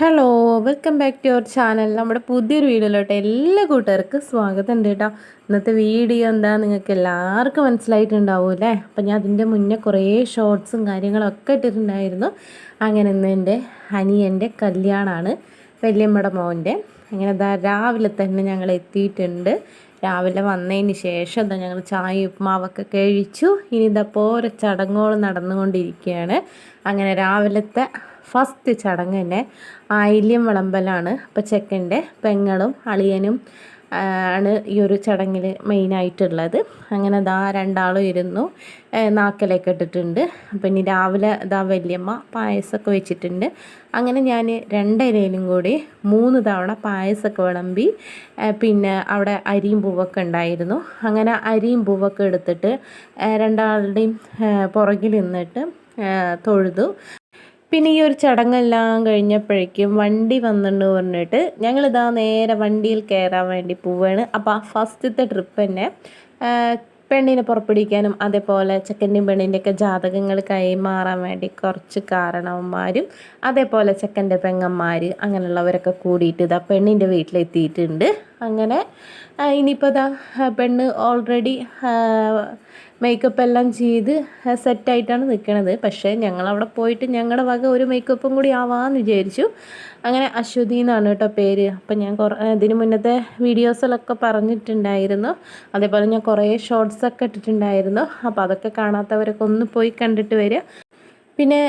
Hello welcome back to your channel നമ്മുടെ പുതിയൊരു വീഡിയോയിലോട്ട് എല്ലാ കൂട്ടുകാർക്കും സ്വാഗതം ഉണ്ട് കേട്ടോ. ഇന്നത്തെ വീഡിയോ എന്താ നിങ്ങൾക്ക് എല്ലാവർക്കും മനസ്സിലായിട്ടുണ്ടാവും അല്ലേ? അപ്പം ഞാൻ അതിന്റെ മുന്നേ കുറേ ഷോർട്സും കാര്യങ്ങളൊക്കെ ഇട്ടിട്ടുണ്ടായിരുന്നു. അങ്ങനെ ഇന്ന് എന്റെ അനിയന്റെ കല്യാണമാണ് വല്യമ്മയുടെ മോന്റെ. അങ്ങനെ ഇതാ രാവിലെ തന്നെ ഞങ്ങൾ എത്തിയിട്ടുണ്ട്. രാവിലെ വന്നതിന് ശേഷം എന്താ ഞങ്ങൾ ചായ ഉപ്മാവൊക്കെ കഴിച്ചു. ഇനി ഇതാ പോരെ ചടങ്ങുകൾ നടന്നുകൊണ്ടിരിക്കുകയാണ്. അങ്ങനെ രാവിലത്തെ ഫസ്റ്റ് ചടങ്ങ് തന്നെ ആയില്യം വിളമ്പലാണ്. അപ്പോൾ ചെക്കന്റെ പെങ്ങളും അളിയനും ആണ് ഈ ഒരു ചടങ്ങിൽ മെയിനായിട്ടുള്ളത് അങ്ങനെ ദാ രണ്ടാളും ഇരുന്നു നാക്കലൊക്കെ ഇട്ടിട്ടുണ്ട്. അപ്പം ഇനി രാവിലെ ദാ വല്യമ്മ പായസമൊക്കെ വെച്ചിട്ടുണ്ട്. അങ്ങനെ ഞാൻ രണ്ടിലയിലും കൂടി മൂന്ന് തവണ പായസമൊക്കെ വിളമ്പി പിന്നെ അവിടെ അരിയും പൂവൊക്കെ ഉണ്ടായിരുന്നു. അങ്ങനെ അരിയും പൂവൊക്കെ എടുത്തിട്ട് രണ്ടാളുടെയും പുറകിൽ നിന്നിട്ട് തൊഴുതു. പിന്നെ ഈ ഒരു ചടങ്ങെല്ലാം കഴിഞ്ഞപ്പോഴേക്കും വണ്ടി വന്നിട്ട് പറഞ്ഞിട്ട് ഞങ്ങളിതാ നേരെ വണ്ടിയിൽ കയറാൻ വേണ്ടി പോവുകയാണ് അപ്പോൾ ആ ഫസ്റ്റത്തെ ട്രിപ്പ് തന്നെ പെണ്ണിനെ പുറപ്പെടുവിക്കാനും അതേപോലെ ചെക്കന്റെയും പെണ്ണിന്റെയൊക്കെ ജാതകങ്ങൾ കൈമാറാൻ വേണ്ടി കുറച്ച് കാരണവന്മാരും അതേപോലെ ചെക്കന്റെ പെങ്ങന്മാർ അങ്ങനെയുള്ളവരൊക്കെ കൂടിയിട്ട് ഇതാ പെണ്ണിന്റെ വീട്ടിലെത്തിയിട്ടുണ്ട്. അങ്ങനെ ഇനിയിപ്പോൾ ഇതാ പെണ്ണ് ഓൾറെഡി മേക്കപ്പ് എല്ലാം ചെയ്ത് സെറ്റായിട്ടാണ് നിൽക്കുന്നത് പക്ഷേ ഞങ്ങളവിടെ പോയിട്ട് ഞങ്ങളുടെ വക ഒരു മേക്കപ്പും കൂടി ആവാമെന്ന് വിചാരിച്ചു. അങ്ങനെ അശ്വതി എന്നാണ് കേട്ടോ പേര്. അപ്പം ഞാൻ കുറേ ഇതിന് മുന്നത്തെ വീഡിയോസിലൊക്കെ പറഞ്ഞിട്ടുണ്ടായിരുന്നു. അതേപോലെ ഞാൻ കുറേ ഷോർട്സൊക്കെ ഇട്ടിട്ടുണ്ടായിരുന്നു. അപ്പോൾ അതൊക്കെ കാണാത്തവരൊക്കെ ഒന്ന് പോയി കണ്ടിട്ട് വരിക പിന്നെ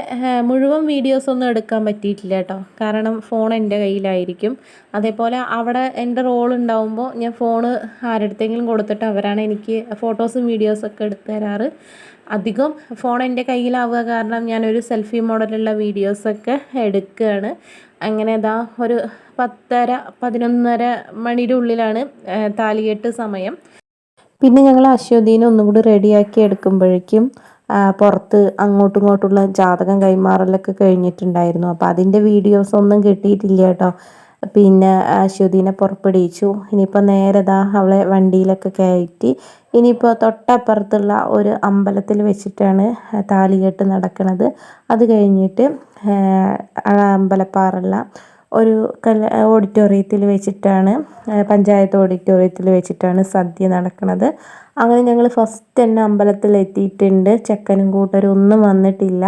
മുഴുവൻ വീഡിയോസ് ഒന്നും എടുക്കാൻ പറ്റിയിട്ടില്ല കേട്ടോ. കാരണം ഫോൺ എന്റെ കയ്യിലായിരിക്കും. അതേപോലെ അവിടെ എന്റെ റോൾ ഉണ്ടാവുമ്പോൾ ഞാൻ ഫോണ് ആരുടെങ്കിലും കൊടുത്തിട്ട് അവരാണ് എനിക്ക് ഫോട്ടോസും വീഡിയോസൊക്കെ എടുത്തു തരാറ്. അധികം ഫോൺ എന്റെ കയ്യിലാവുക കാരണം ഞാനൊരു സെൽഫി മോഡലുള്ള വീഡിയോസൊക്കെ എടുക്കുകയാണ്. അങ്ങനെ ഇതാ ഒരു പത്തര പതിനൊന്നര മണിയുടെ ഉള്ളിലാണ് താലികെട്ട് സമയം. പിന്നെ ഞങ്ങൾ അശ്വതീനെ ഒന്നും കൂടി റെഡിയാക്കി എടുക്കുമ്പോഴേക്കും പുറത്ത് അങ്ങോട്ടും ഇങ്ങോട്ടുള്ള ജാതകം കൈമാറലൊക്കെ കഴിഞ്ഞിട്ടുണ്ടായിരുന്നു. അപ്പോൾ അതിന്റെ വീഡിയോസ് ഒന്നും കിട്ടിയിട്ടില്ല കേട്ടോ. പിന്നെ അശ്വതീനെ പുറപ്പെടുവിച്ചു. ഇനിയിപ്പോൾ നേരെ ദാ അവളെ വണ്ടിയിലൊക്കെ കയറ്റി ഇനിയിപ്പോൾ തൊട്ടപ്പുറത്തുള്ള ഒരു അമ്പലത്തിൽ വെച്ചിട്ടാണ് താലികെട്ട് നടക്കുന്നത് അത് കഴിഞ്ഞിട്ട് അമ്പലപ്പാറുള്ള ഒരു കല ഓഡിറ്റോറിയത്തിൽ വെച്ചിട്ടാണ് പഞ്ചായത്ത് ഓഡിറ്റോറിയത്തിൽ വെച്ചിട്ടാണ് സദ്യ നടക്കുന്നത് അങ്ങനെ ഞങ്ങൾ ഫസ്റ്റ് തന്നെ അമ്പലത്തിൽ എത്തിയിട്ടുണ്ട്. ചെക്കനും കൂട്ടരും ഒന്നും വന്നിട്ടില്ല.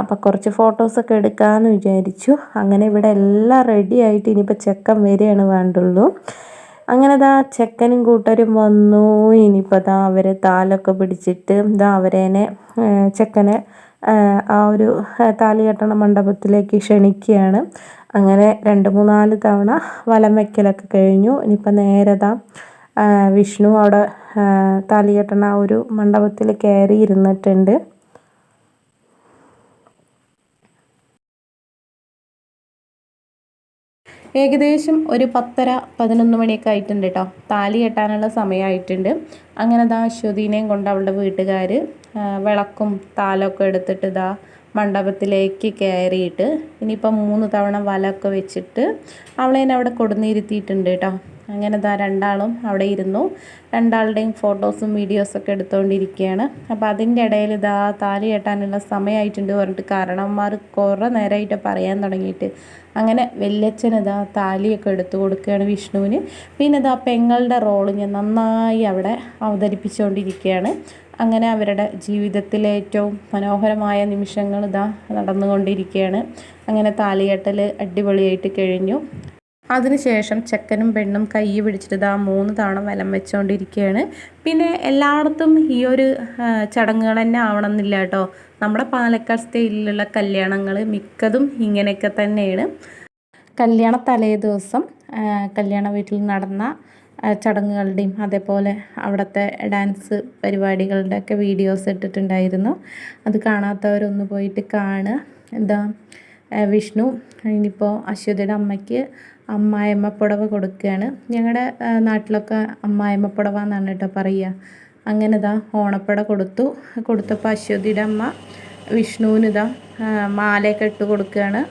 അപ്പോൾ കുറച്ച് ഫോട്ടോസൊക്കെ എടുക്കാമെന്ന് വിചാരിച്ചു. അങ്ങനെ ഇവിടെ എല്ലാം റെഡി ആയിട്ട് ഇനിയിപ്പോൾ ചെക്കൻ വരികയാണ് വേണ്ടുള്ളൂ. അങ്ങനെ ദാ ചെക്കനും കൂട്ടരും വന്നു. ഇനിയിപ്പോൾ ദാ അവരെ താലൊക്കെ പിടിച്ചിട്ട് ദാ അവരേനെ ചെക്കനെ ആ ഒരു താലി കെട്ടണ മണ്ഡപത്തിലേക്ക് ക്ഷണിക്കുകയാണ്. അങ്ങനെ രണ്ട് മൂന്നാൽ തവണ വലം വയ്ക്കലൊക്കെ കഴിഞ്ഞു. ഇനിയിപ്പോൾ നേരതാ വിഷ്ണു അവിടെ താലികെട്ടണ ആ ഒരു മണ്ഡപത്തിൽ കയറി ഇരുന്നിട്ടുണ്ട്. ഏകദേശം ഒരു പത്തര പതിനൊന്ന് മണിയൊക്കെ ആയിട്ടുണ്ട് കേട്ടോ താലി കെട്ടാനുള്ള സമയമായിട്ടുണ്ട്. അങ്ങനെ ദാ അശ്വതീനെയും കൊണ്ട് അവളുടെ വീട്ടുകാർ വിളക്കും താലൊക്കെ എടുത്തിട്ട് ഇതാ മണ്ഡപത്തിലേക്ക് കയറിയിട്ട് ഇനിയിപ്പം മൂന്ന് തവണ വലമൊക്കെ വെച്ചിട്ട് അവളെ അവിടെ കൊടുന്നിരുത്തിയിട്ടുണ്ട് കേട്ടോ. അങ്ങനെ ദാ രണ്ടാളും അവിടെ ഇരുന്നു. രണ്ടാളുടെയും ഫോട്ടോസും വീഡിയോസൊക്കെ എടുത്തുകൊണ്ടിരിക്കുകയാണ് അപ്പോൾ അതിന്റെ ഇടയിൽ ഇതാ താലി കെട്ടാനുള്ള സമയമായിട്ടുണ്ട് പറഞ്ഞിട്ട് കാരണവന്മാർ കുറേ നേരമായിട്ട് പറയാൻ തുടങ്ങിയിട്ട്. അങ്ങനെ വല്യച്ഛൻ ഇതാ താലിയൊക്കെ എടുത്തു കൊടുക്കുകയാണ് വിഷ്ണുവിന്. പിന്നെ ഇതാ പെങ്ങളുടെ റോൾ ഞാൻ നന്നായി അവിടെ അവതരിപ്പിച്ചുകൊണ്ടിരിക്കുകയാണ്. അങ്ങനെ അവരുടെ ജീവിതത്തിലെ ഏറ്റവും മനോഹരമായ നിമിഷങ്ങൾ ഇതാ നടന്നുകൊണ്ടിരിക്കുകയാണ്. അങ്ങനെ താലികെട്ടൽ അടിപൊളിയായിട്ട് കഴിഞ്ഞു. അതിനുശേഷം ചെക്കനും പെണ്ണും കൈ പിടിച്ചിട്ട് ഇതാ മൂന്ന് തവണ വലം വെച്ചുകൊണ്ടിരിക്കുകയാണ് പിന്നെ എല്ലായിടത്തും ഈ ഒരു ചടങ്ങുകൾ തന്നെ ആവണമെന്നില്ല കേട്ടോ. നമ്മുടെ പാലക്കാട് സ്റ്റൈലിലുള്ള കല്യാണങ്ങൾ മിക്കതും ഇങ്ങനെയൊക്കെ തന്നെയാണ്. കല്യാണ തലേ ദിവസം കല്യാണ വീട്ടിൽ നടന്ന ചടങ്ങുകളുടെയും അതേപോലെ അവിടുത്തെ ഡാൻസ് പരിപാടികളുടെ ഒക്കെ വീഡിയോസ് ഇട്ടിട്ടുണ്ടായിരുന്നു. അത് കാണാത്തവരൊന്ന് പോയിട്ട് കാണുക. എന്താ വിഷ്ണു ഇനിയിപ്പോൾ അശ്വതിയുടെ അമ്മയ്ക്ക് അമ്മായിമ്മ പുടവ കൊടുക്കുകയാണ്. ഞങ്ങളുടെ നാട്ടിലൊക്കെ അമ്മായിമ്മ പുടവ എന്നാണ് കേട്ടോ പറയുക. അങ്ങനെ ഇതാ ഓണപ്പട കൊടുത്തു. കൊടുത്തപ്പോൾ അശ്വതിയുടെ അമ്മ വിഷ്ണുവിന് മാലയൊക്കെ ഇട്ട് കൊടുക്കുകയാണ്.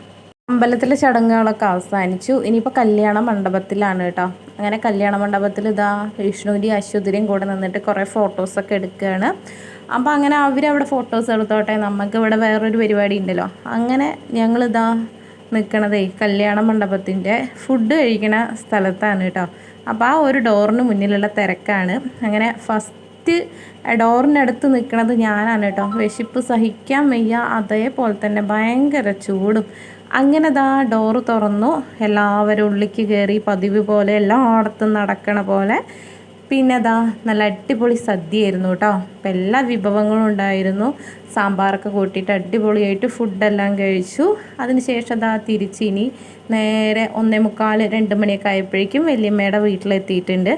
അമ്പലത്തിലെ ചടങ്ങുകളൊക്കെ അവസാനിച്ചു. ഇനിയിപ്പോൾ കല്യാണ മണ്ഡപത്തിലാണ് കേട്ടോ. അങ്ങനെ കല്യാണ മണ്ഡപത്തിൽ ഇതാ വിഷ്ണുവിന്റെയും അശ്വതിയുടെയും കൂടെ നിന്നിട്ട് കുറേ ഫോട്ടോസൊക്കെ എടുക്കുകയാണ് അപ്പോൾ അങ്ങനെ അവരവിടെ ഫോട്ടോസ് എടുത്തോട്ടെ. നമുക്ക് ഇവിടെ വേറൊരു പരിപാടി ഉണ്ടല്ലോ. അങ്ങനെ ഞങ്ങളിതാ നിൽക്കണതേ കല്യാണ മണ്ഡപത്തിന്റെ ഫുഡ് കഴിക്കണ സ്ഥലത്താണ് കേട്ടോ. അപ്പോൾ ആ ഒരു ഡോറിന് മുന്നിലുള്ള തിരക്കാണ്. അങ്ങനെ ഫസ്റ്റ് ഡോറിനടുത്ത് നിൽക്കുന്നത് ഞാനാണ് കേട്ടോ. വിശപ്പ് സഹിക്കാൻ വയ്യ. അതേപോലെ തന്നെ ഭയങ്കര ചൂടും. അങ്ങനെ ദാ ഡോറ് തുറന്നു. എല്ലാവരും ഉള്ളിക്ക് കയറി പതിവ് പോലെ എല്ലായിടത്തും നടക്കണ പോലെ പിന്നെ അതാ നല്ല അടിപൊളി സദ്യയായിരുന്നു കേട്ടോ. അപ്പം എല്ലാ വിഭവങ്ങളും ഉണ്ടായിരുന്നു. സാമ്പാറൊക്കെ കൂട്ടിയിട്ട് അടിപൊളിയായിട്ട് ഫുഡെല്ലാം കഴിച്ചു. അതിനുശേഷം അതാ തിരിച്ചിനി നേരെ ഒന്നേ മുക്കാൽ രണ്ട് മണിയൊക്കെ ആയപ്പോഴേക്കും വല്യമ്മയുടെ വീട്ടിലെത്തിയിട്ടുണ്ട്.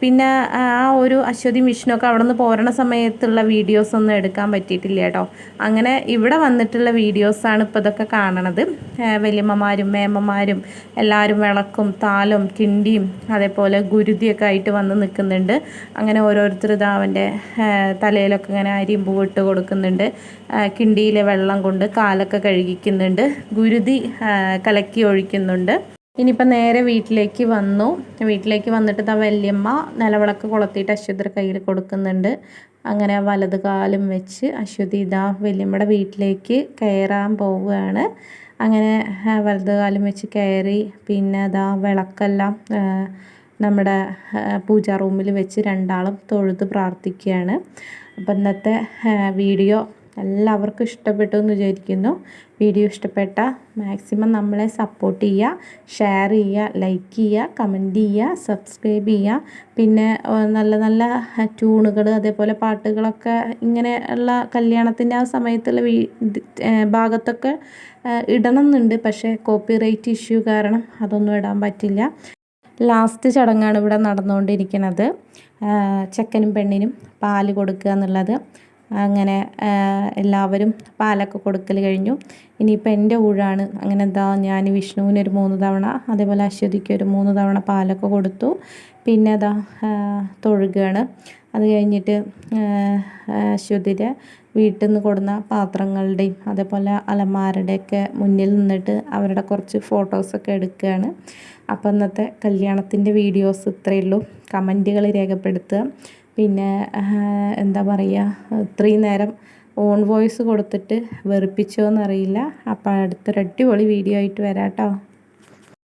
പിന്നെ ആ ഒരു അശ്വതി വിഷ്ണുവൊക്കെ അവിടെ നിന്ന് പോരണ സമയത്തുള്ള വീഡിയോസ് ഒന്നും എടുക്കാൻ പറ്റിയിട്ടില്ല കേട്ടോ. അങ്ങനെ ഇവിടെ വന്നിട്ടുള്ള വീഡിയോസാണ് ഇപ്പോൾ ഇതൊക്കെ കാണണത്. വലിയമ്മമാരും മേമ്മമാരും എല്ലാവരും വിളക്കും താലും കിണ്ടിയും അതേപോലെ ഗുരുതിയൊക്കെ ആയിട്ട് വന്ന് നിൽക്കുന്നുണ്ട് അങ്ങനെ ഓരോരുത്തർ ഇതാ അവന്റെ തലയിലൊക്കെ ഇങ്ങനെ അരിമ്പ് വിട്ട് കൊടുക്കുന്നുണ്ട്. കിണ്ടിയിലെ വെള്ളം കൊണ്ട് കാലൊക്കെ കഴുകിക്കുന്നുണ്ട്. ഗുരുതി കലക്കി ഒഴിക്കുന്നുണ്ട്. ഇനിയിപ്പം നേരെ വീട്ടിലേക്ക് വന്നു. വീട്ടിലേക്ക് വന്നിട്ട് ആ വല്യമ്മ നിലവിളക്ക് കൊളുത്തിയിട്ട് അശ്വതിയുടെ കയ്യിൽ കൊടുക്കുന്നുണ്ട്. അങ്ങനെ വലത് കാലും വെച്ച് അശ്വതി ഇതാ വല്യമ്മയുടെ വീട്ടിലേക്ക് കയറാൻ പോവുകയാണ്. അങ്ങനെ വലത് കാലം വെച്ച് കയറി പിന്നെ അതാ വിളക്കെല്ലാം നമ്മുടെ പൂജാ റൂമിൽ വെച്ച് രണ്ടാളും തൊഴുത് പ്രാർത്ഥിക്കുകയാണ്. അപ്പം ഇന്നത്തെ വീഡിയോ എല്ലാവർക്കും ഇഷ്ടപ്പെട്ടു എന്ന് വിചാരിക്കുന്നു. വീഡിയോ ഇഷ്ടപ്പെട്ട മാക്സിമം നമ്മളെ സപ്പോർട്ട് ചെയ്യുക ഷെയർ ചെയ്യുക ലൈക്ക് ചെയ്യുക കമന്റ് ചെയ്യുക സബ്സ്ക്രൈബ് ചെയ്യുക. പിന്നെ നല്ല നല്ല ട്യൂണുകൾ അതേപോലെ പാട്ടുകളൊക്കെ ഇങ്ങനെ ഉള്ള കല്യാണത്തിന്റെ ആ സമയത്തുള്ള വീ ഭാഗത്തൊക്കെ ഇടണം എന്നുണ്ട് പക്ഷേ കോപ്പിറൈറ്റ് ഇഷ്യൂ കാരണം അതൊന്നും ഇടാൻ പറ്റില്ല. ലാസ്റ്റ് ചടങ്ങാണ് ഇവിടെ നടന്നുകൊണ്ടിരിക്കുന്നത്. ചെക്കനും പെണ്ണിനും പാൽ കൊടുക്കുക എന്നുള്ളത്. അങ്ങനെ എല്ലാവരും പാലൊക്കെ കൊടുക്കൽ കഴിഞ്ഞു. ഇനിയിപ്പോൾ എന്റെ ഊഴാണ്. അങ്ങനെ എന്താ ഞാൻ വിഷ്ണുവിന് ഒരു മൂന്ന് തവണ അതേപോലെ അശ്വതിക്ക് ഒരു മൂന്ന് തവണ പാലൊക്കെ കൊടുത്തു. പിന്നെ അതാ തൊഴുകയാണ് അത് കഴിഞ്ഞിട്ട് അശ്വതിയുടെ വീട്ടിൽ നിന്ന് കൊടുന്ന പാത്രങ്ങളുടെയും അതേപോലെ അലമാരുടെയൊക്കെ മുന്നിൽ നിന്നിട്ട് അവരുടെ കുറച്ച് ഫോട്ടോസൊക്കെ എടുക്കുകയാണ്. അപ്പോൾ ഇന്നത്തെ കല്യാണത്തിന്റെ വീഡിയോസ് ഇത്രയേ ഉള്ളൂ. കമന്റുകൾ രേഖപ്പെടുത്തുക. പിന്നെ എന്താ പറയുക ഇത്രയും നേരം ഓൺ വോയിസ് കൊടുത്തിട്ട് വെറുപ്പിച്ചോ എന്നറിയില്ല അപ്പോൾ അടുത്തൊരു അടിപൊളി വീഡിയോ ആയിട്ട് വരാം കേട്ടോ